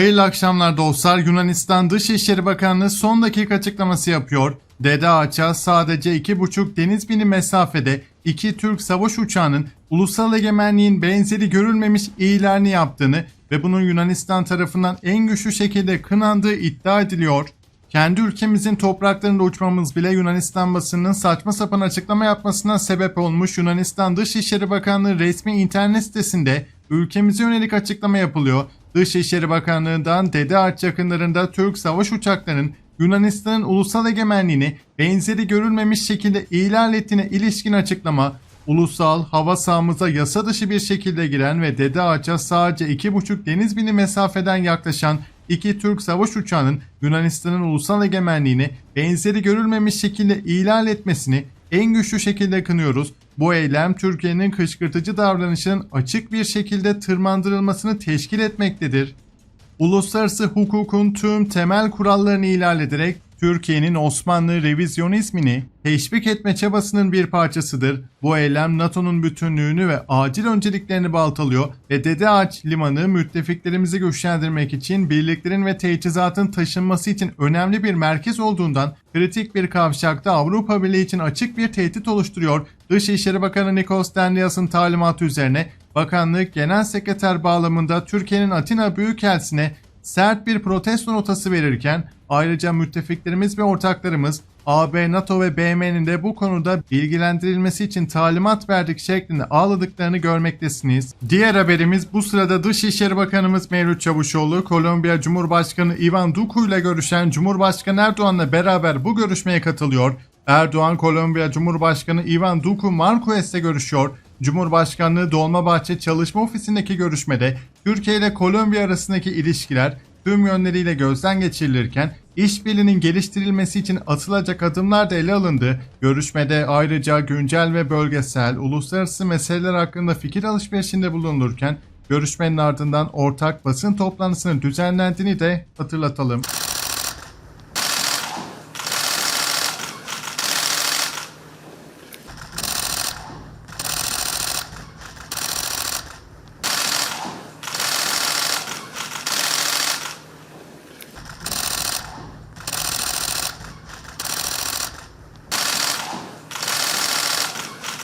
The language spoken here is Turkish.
Hayırlı akşamlar dostlar. Yunanistan Dışişleri Bakanlığı son dakika açıklaması yapıyor. Dede Ağaç'a sadece 2,5 deniz bini mesafede iki Türk savaş uçağının ulusal egemenliğin benzeri görülmemiş iyilerini yaptığını ve bunun Yunanistan tarafından en güçlü şekilde kınandığı iddia ediliyor. Kendi ülkemizin topraklarında uçmamız bile Yunanistan basınının saçma sapan açıklama yapmasına sebep olmuş Yunanistan Dışişleri Bakanlığı resmi internet sitesinde ülkemize yönelik açıklama yapılıyor. Dışişleri Bakanlığı'ndan Dede Ağaç yakınlarında Türk savaş uçaklarının Yunanistan'ın ulusal egemenliğini benzeri görülmemiş şekilde ihlal ettiğine ilişkin açıklama, ulusal hava sahamıza yasa dışı bir şekilde giren ve Dede Ağaç'a sadece 2,5 deniz bini mesafeden yaklaşan iki Türk savaş uçağının Yunanistan'ın ulusal egemenliğini benzeri görülmemiş şekilde ihlal etmesini en güçlü şekilde kınıyoruz. Bu eylem Türkiye'nin kışkırtıcı davranışının açık bir şekilde tırmandırılmasını teşkil etmektedir. Uluslararası hukukun tüm temel kurallarını ihlal ederek Türkiye'nin Osmanlı revizyonizmini teşvik etme çabasının bir parçasıdır. Bu eylem NATO'nun bütünlüğünü ve acil önceliklerini baltalıyor ve Dede Ağaç Limanı müttefiklerimizi güçlendirmek için birliklerin ve teçhizatın taşınması için önemli bir merkez olduğundan kritik bir kavşakta Avrupa Birliği için açık bir tehdit oluşturuyor. Dışişleri Bakanı Nikos Denlias'ın talimatı üzerine Bakanlık Genel Sekreter bağlamında Türkiye'nin Atina Büyükelçisi'ne sert bir protesto notası verirken ayrıca müttefiklerimiz ve ortaklarımız AB, NATO ve BM'nin de bu konuda bilgilendirilmesi için talimat verdik şeklinde ağladıklarını görmektesiniz. Diğer haberimiz bu sırada Dışişleri Bakanımız Mevlüt Çavuşoğlu, Kolombiya Cumhurbaşkanı Ivan Duque ile görüşen Cumhurbaşkanı Erdoğan'la beraber bu görüşmeye katılıyor. Erdoğan, Kolombiya Cumhurbaşkanı Ivan Duque Marquez'le görüşüyor. Cumhurbaşkanlığı Dolmabahçe Çalışma Ofisi'ndeki görüşmede Türkiye ile Kolombiya arasındaki ilişkiler tüm yönleriyle gözden geçirilirken işbirliğinin geliştirilmesi için atılacak adımlar da ele alındı. Görüşmede ayrıca güncel ve bölgesel, uluslararası meseleler hakkında fikir alışverişinde bulunulurken görüşmenin ardından ortak basın toplantısının düzenlendiğini de hatırlatalım.